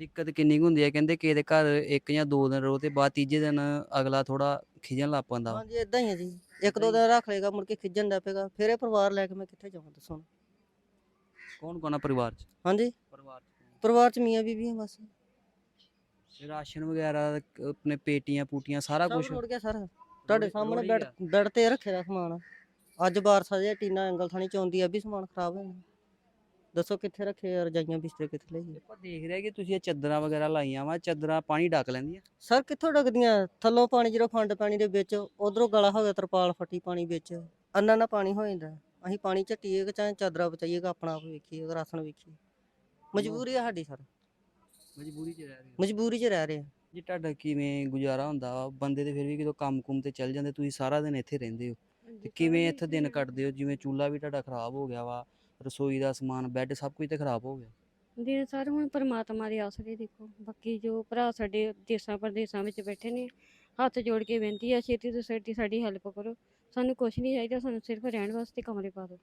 ਦਿੱਕਤ ਕਿੰਨੀ ਕੁ ਹੁੰਦੀ ਹੈ? ਕਹਿੰਦੇ ਕਿਸੇ ਦੇ ਘਰ ਇੱਕ ਜਾਂ ਦੋ ਦਿਨ ਰਹੋ ਤੇ ਬਾਅਦ ਤੀਜੇ ਦਿਨ ਅਗਲਾ ਥੋੜਾ ਖਿਜਣ ਲੱਗ ਪੈਂਦਾ। ਵਾ। ਹਾਂਜੀ ਇਦਾਂ ਹੀ ਹੈ ਜੀ। ਇੱਕ ਦੋ ਦਿਨ ਰੱਖ ਲੇਗਾ ਮੁੜ ਕੇ ਖਿੱਜਣ ਲੱਗ ਪਏਗਾ। ਫਿਰ ਇਹ ਪਰਿਵਾਰ ਲੈ ਕੇ ਮੈਂ ਕਿੱਥੇ ਜਾਵਾਂ ਦੱਸੋ ਹੁਣ। ਕੌਣ ਕੌਣ ਪਰਿਵਾਰ ਚ? ਹਾਂਜੀ। ਪਰਿਵਾਰ ਚ ਪਰਿਵਾਰ ਚ ਮੀਆਂ ਬੀਬੀ ਆ ਬਸ ਰਾਸ਼ਨ ਵਗੈਰਾ ਆਪਣੇ ਪੇਟੀਆਂ ਪੂਟੀਆਂ ਸਾਰਾ ਸਭ ਕੁਝ ਰੁੜ ਗਿਆ ਸਰ। ਤੁਹਾਡੇ ਸਾਹਮਣੇ ਬੈੱਡ ਬੈੱਡ ਤੇ ਰੱਖੇ ਦਾ ਸਮਾਨ। ਅੱਜ ਬਾਰਸਾ ਜੇ ਟੀਨਾ ਐਂਗਲ ਥਾਣੀ ਚ ਆਉਂਦੀ ਆ ਵੀ ਸਮਾਨ ਖਰਾਬ ਹੋ ਜਾਣਾ ਦੱਸੋ ਕਿੱਥੇ ਰੱਖੇ ਆ ਰਜਾਈਆਂ ਬਿਸਤਰੇ ਕਿੱਥੇ ਲਈਏ ਆਪਾਂ ਦੇਖ ਰਹੇ ਕਿ ਤੁਸੀਂ ਇਹ ਚੱਦਰਾਂ ਵਗੈਰਾ ਲਾਈਆਂ ਵਾ ਚੱਦਰਾਂ ਪਾਣੀ ਡੱਕ ਲੈਂਦੀਆਂ। ਸਰ ਕਿੱਥੋਂ ਡਗਦੀਆਂ ਥੱਲੋਂ ਪਾਣੀ ਜਦੋਂ ਫੰਡ ਪਾਣੀ ਦੇ ਵਿੱਚ ਉਧਰੋਂ ਗਲਾ ਹੋ ਗਿਆ ਤਰਪਾਲ ਫੱਟੀ ਪਾਣੀ ਵਿੱਚ। ਅੰਨਾ ਨਾ ਪਾਣੀ ਹੋ ਜਾਂਦਾ। ਅਸੀਂ ਪਾਣੀ ਝੱਟੀਏ ਕਿ ਚਾਹੇ ਚਾਦਰਾ ਬਚਾਈਏ ਕਿ ਆਪਣਾ ਆਪ ਵੇਖੀਏ ਕਿ ਰਾਸ਼ਨ ਵੇਖੀਏ। ਮਜਬੂਰੀ ਆ ਸਾਡੀ ਸਰ। ਮਜਬੂਰੀ 'ਚ ਰਹਿ ਰਹੇ ਹੋ? ਮਜਬੂਰੀ 'ਚ ਰਹਿ ਰਹੇ ਆ। ਜੀ ਤੁਹਾਡਾ ਕਿਵੇਂ ਗੁਜ਼ਾਰਾ ਹੁੰਦਾ ਵਾ? ਬੰਦੇ ਤੇ ਫਿਰ ਵੀ ਕਿਦੋਂ ਕੰਮ ਕੁੰਮ ਤੇ ਚੱਲ ਜਾਂਦੇ ਤੁਸੀਂ ਸਾਰਾ ਦਿਨ ਇੱਥੇ ਰਹਿੰਦੇ ਹੋ। ਤੇ ਕਿਵੇਂ ਇੱਥੇ ਦਿਨ ਕੱਟਦੇ ਹੋ? ਜਿਵੇਂ ਚੁੱਲ੍ਹਾ ਵੀ ਤੁਹਾਡਾ ਖਰਾਬ ਹੋ ਗਿਆ ਵਾ ਰਸੋਈ ਦਾ ਸਮਾਨ ਬੈੱਡ ਸਭ ਕੁਝ ਤੇ ਖਰਾਬ ਹੋ ਗਿਆ। ਦਿਨ ਸਰ, ਹੁਣ ਪਰਮਾਤਮਾ ਦੇ ਆਸਰੇ ਦੇਖੋ। ਬਾਕੀ ਜੋ ਭਰਾ ਸਾਡੇ ਦੇਸਾਂ ਪ੍ਰਦੇਸਾਂ ਵਿੱਚ ਬੈਠੇ ਨੇ, ਹੱਥ ਜੋੜ ਕੇ ਬੇਨਤੀ ਆ ਛੇਤੀ ਤੋਂ ਛੇਤੀ ਸਾਡੀ ਹੈਲਪ ਕਰੋ। ਸਾਨੂੰ ਕੁਝ ਨਹੀਂ ਚਾਹੀਦਾ, ਸਾਨੂੰ ਸਿਰਫ ਰਹਿਣ ਵਾਸਤੇ ਕਮਰੇ ਪਾ ਦਿਓ।